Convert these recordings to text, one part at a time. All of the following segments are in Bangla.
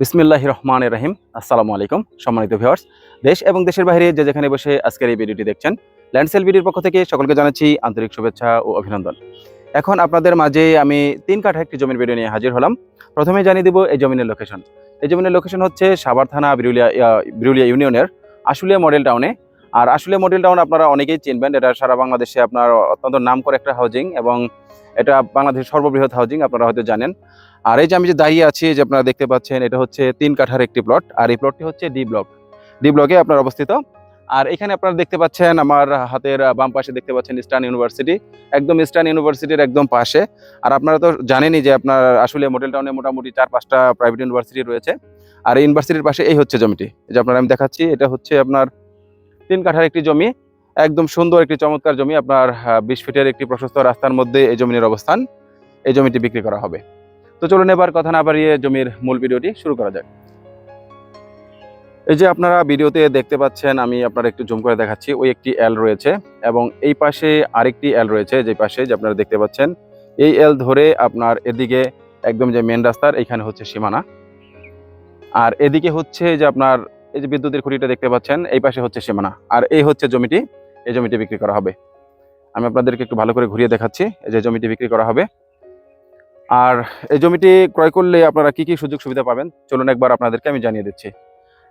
বিসমিল্লাহ রহমান রহিম। আসসালামু আলাইকুম, সম্মানিত ভিউয়ার্স। দেশ এবং দেশের বাইরে যে যেখানে বসে আজকের এই ভিডিওটি দেখছেন, ল্যান্ডসেল ভিডিওর পক্ষ থেকে সকলকে জানাচ্ছি আন্তরিক শুভেচ্ছা ও অভিনন্দন। এখন আপনাদের মাঝে আমি তিন কাঠা একটি জমির ভিডিও নিয়ে হাজির হলাম। প্রথমে জানিয়ে দিব এই জমিনের লোকেশন এই জমিনের লোকেশন হচ্ছে সাভার থানা বিরুলিয়া বিরুলিয়া ইউনিয়নের আশুলিয়া মডেল টাউনে আর আশুলিয়া মডেল টাউন আপনারা অনেকেই চিনবেন, এটা সারা বাংলাদেশে আপনার অত্যন্ত নাম করে একটা হাউজিং এবং এটা বাংলাদেশের সর্ববৃহৎ হাউজিং আপনারা হয়তো জানেন। আর এই যে আমি যে দাঁড়িয়ে আছি যে আপনারা দেখতে পাচ্ছেন, এটা হচ্ছে তিন কাঠার একটি প্লট আর এই প্লটটি হচ্ছে ডি ব্লক ডি ব্লকে আপনার অবস্থিত। আর এখানে আপনারা দেখতে পাচ্ছেন আমার হাতের বাম পাশে দেখতে পাচ্ছেন ইস্টার্ন ইউনিভার্সিটি একদম ইস্টার্ন ইউনিভার্সিটির একদম পাশে। আর আপনারা তো জানেনই যে আপনার আসলে মডেল টাউনে মোটামুটি চার পাঁচটা প্রাইভেট ইউনিভার্সিটি রয়েছে। আর ইউনিভার্সিটির পাশে এই হচ্ছে জমিটি। যে আপনার আমি দেখাচ্ছি, এটা হচ্ছে আপনার তিন কাঠার একটি জমি। একদম সুন্দর একটি চমৎকার জমি, আপনার বিশ ফিটের একটি প্রশস্ত রাস্তার মধ্যে এই জমির অবস্থান। এই জমিটি বিক্রি করা হবে। তো চলুন এবার কথা না বাড়িয়ে জমির মূল ভিডিওটি শুরু করা যাক। এই যে আপনারা ভিডিওতে দেখতে পাচ্ছেন, আমি আপনার একটু জুম করে দেখাচ্ছি, ওই একটি এল রয়েছে এবং এই পাশে আরেকটি এল রয়েছে, যে পাশে যে আপনারা দেখতে পাচ্ছেন, এই এল ধরে আপনার এদিকে একদম যে মেন রাস্তার এইখানে হচ্ছে সীমানা। আর এদিকে হচ্ছে যে আপনার এই যে বিদ্যুতের খুঁটিটা দেখতে পাচ্ছেন, এই পাশে হচ্ছে সীমানা। আর এই হচ্ছে জমিটি, এই জমিটি বিক্রি করা হবে। আমি আপনাদেরকে একটু ভালো করে ঘুরিয়ে দেখাচ্ছি, এই যে জমিটি বিক্রি করা হবে। আর এই জমিটি ক্রয় করলে আপনারা কি কি সুযোগ সুবিধা পাবেন? চলুন একবার আপনাদেরকে আমি জানিয়ে দিচ্ছি।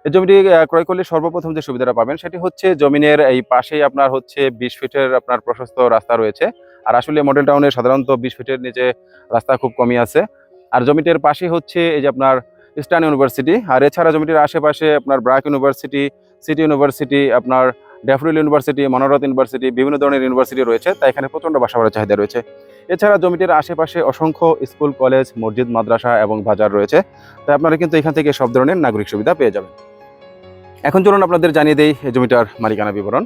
এই জমিটি ক্রয় করলে সর্বপ্রথম যে সুবিধাটা পাবেন সেটি হচ্ছে জমিনের এই পাশেই আপনার হচ্ছে বিশ ফিটের আপনার প্রশস্ত রাস্তা রয়েছে। আর আসলে মডেল টাউনে সাধারণত বিশ ফিটের নিচে রাস্তা খুব কমই আছে। আর জমিটির পাশে হচ্ছে এই যে আপনার ইস্টার্ন ইউনিভার্সিটি আর এছাড়া জমিটির আশেপাশে আপনার ব্রাক ইউনিভার্সিটি সিটি ইউনিভার্সিটি আপনার ড্যাফরিল ইউনিভার্সিটি মনোরথ ইউনিভার্সিটি বিভিন্ন ধরনের ইউনিভার্সিটি রয়েছে। তাই এখানে প্রচণ্ড বাসা চাহিদা রয়েছে। এছাড়া জমিটির আশেপাশে অসংখ্য স্কুল, কলেজ, মসজিদ, মাদ্রাসা এবং বাজার রয়েছে। তাই আপনারা কিন্তু এখান থেকে সব ধরনের নাগরিক সুবিধা পেয়ে যাবেন। এখন চলুন আপনাদের জানিয়ে দেই এই জমিটার মালিকানা বিবরণ।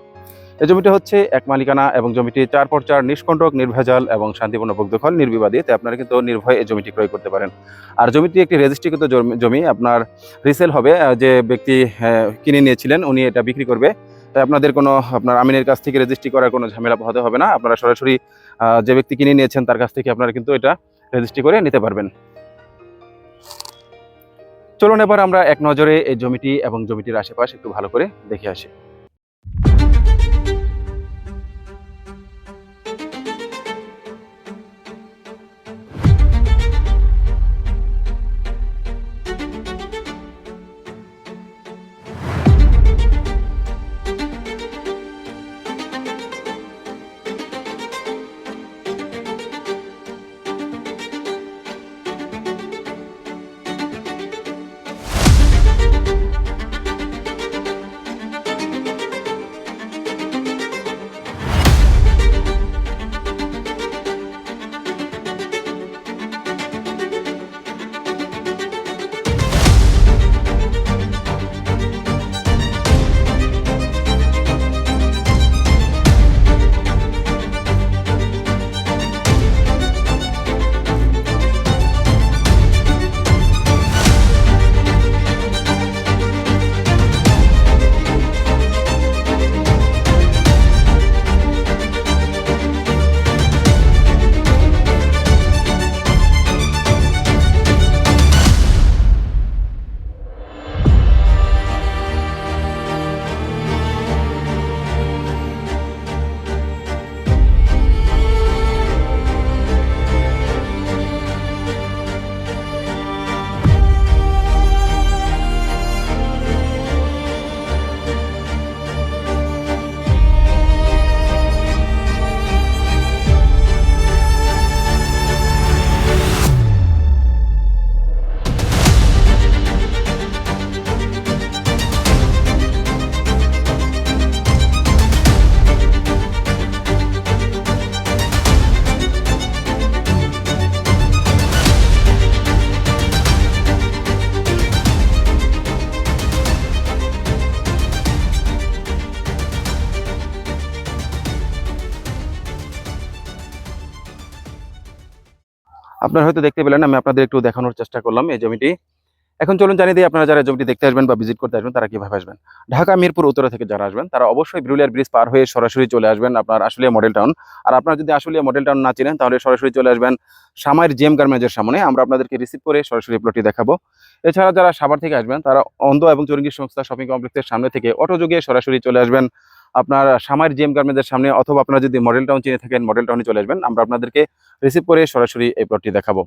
এই জমিটা হচ্ছে এক মালিকানা এবং জমিটি চার পর চার নিষ্কণ্টক, নির্ভেজাল এবং শান্তিপূর্ণ দখল নির্বিবাদী। তাই আপনারা কিন্তু নির্ভয়ে এই জমিটি ক্রয় করতে পারেন। আর জমিটি একটি রেজিস্ট্রিকৃত জমি- আপনার রিসেল হবে যে ব্যক্তি কিনে নিয়েছিলেন, উনি এটা বিক্রি করবে। তাই আপনাদের কোনো, আপনার আমিনের কাছ থেকে রেজিস্ট্রি করার কোনো ঝামেলা পোহাতে হবে না। আপনারা সরাসরি যে ব্যক্তি কিনে নিয়েছেন, তার কাছ থেকে আপনারা কিন্তু এটা রেজিস্ট্রি করে নিতে পারবেন। চলুন এবার আমরা এক নজরে এই জমিটি এবং জমিটির আশেপাশে একটু ভালো করে দেখে আসি। আপনারা হয়তো দেখতে পেলেন, আমি আপনাদের একটু দেখানোর চেষ্টা করলাম এই জমিটি। এখন চলুন জানিয়ে দিই, আপনারা যারা জমিটি দেখতে আসবেন বা ভিজিট করতে আসবেন, তারা কীভাবে আসবেন? ঢাকা, মিরপুর, উত্তরা থেকে যারা আসবেন, তারা অবশ্যই ব্রুলিয়ার ব্রিজ পার হয়ে সরাসরি চলে আসবেন আপনার আশুলিয়া মডেল টাউন আর আপনারা যদি আশুলিয়া মডেল টাউন না চিনেন, তাহলে সরাসরি চলে আসবেন সামাইর জিএম গার্মেন্টসের সামনে। আমরা আপনাদেরকে রিসিভ করে সরাসরি প্লটটি দেখাবো। এছাড়া যারা সাভার থেকে আসবেন, তারা অন্ধ এবং চৌরঙ্গি সংস্থা শপিং কমপ্লেক্সের সামনে থেকে অটো যোগে সরাসরি চলে আসবেন। আপনার সামার জিএম গার্মেন্টসের সামনে অথবা আপনারা যদি মডেল টাউন চিনে থাকেন, মডেল টাউনে চলে আসবেন, আমরা আপনাদেরকে রিসিভ করে সরাসরি এই প্লটটি দেখাবো।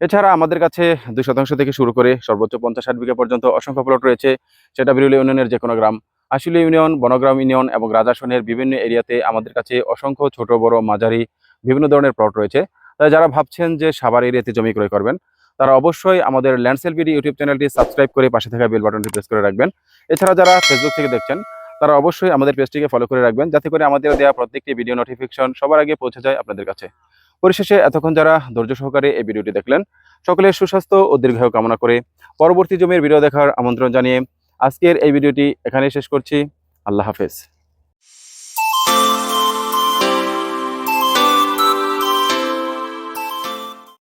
এছাড়া আমাদের কাছে দুই শতাংশ থেকে শুরু করে সর্বোচ্চ পঞ্চাশ ষাট বিঘা পর্যন্ত অসংখ্য প্লট রয়েছে, সেটা বিরুলি ইউনিয়নের যে কোনো গ্রাম আশুলি ইউনিয়ন, বনগ্রাম ইউনিয়ন এবং রাজাসনের বিভিন্ন এরিয়াতে আমাদের কাছে অসংখ্য ছোট, বড়, মাঝারি বিভিন্ন ধরনের প্লট রয়েছে। তাই যারা ভাবছেন যে সাবার এরিয়াতে জমি ক্রয় করবেন, তারা অবশ্যই আমাদের ল্যান্ডসেল বিডি ইউটিউব চ্যানেলটি সাবস্ক্রাইব করে পাশে থাকা বেল বাটনটি প্রেস করে রাখবেন। এছাড়া যারা ফেসবুক থেকে দেখছেন তারা অবশ্যই আমাদের পেজটিকে ফলো করে রাখবেন, যাতে করে আমাদের দেওয়া প্রত্যেকটি ভিডিও নোটিফিকেশন সবার আগে পৌঁছে যায় আপনাদের কাছে। পরিশেষে এতক্ষণ যারা ধৈর্য সহকারে এই ভিডিওটি দেখলেন সকলের সুস্বাস্থ্য ও দীর্ঘায়ু কামনা করে পরবর্তী জমির ভিডিও দেখার আমন্ত্রণ জানিয়ে আজকের এই ভিডিওটি এখানেই শেষ করছি। আল্লাহ হাফেজ।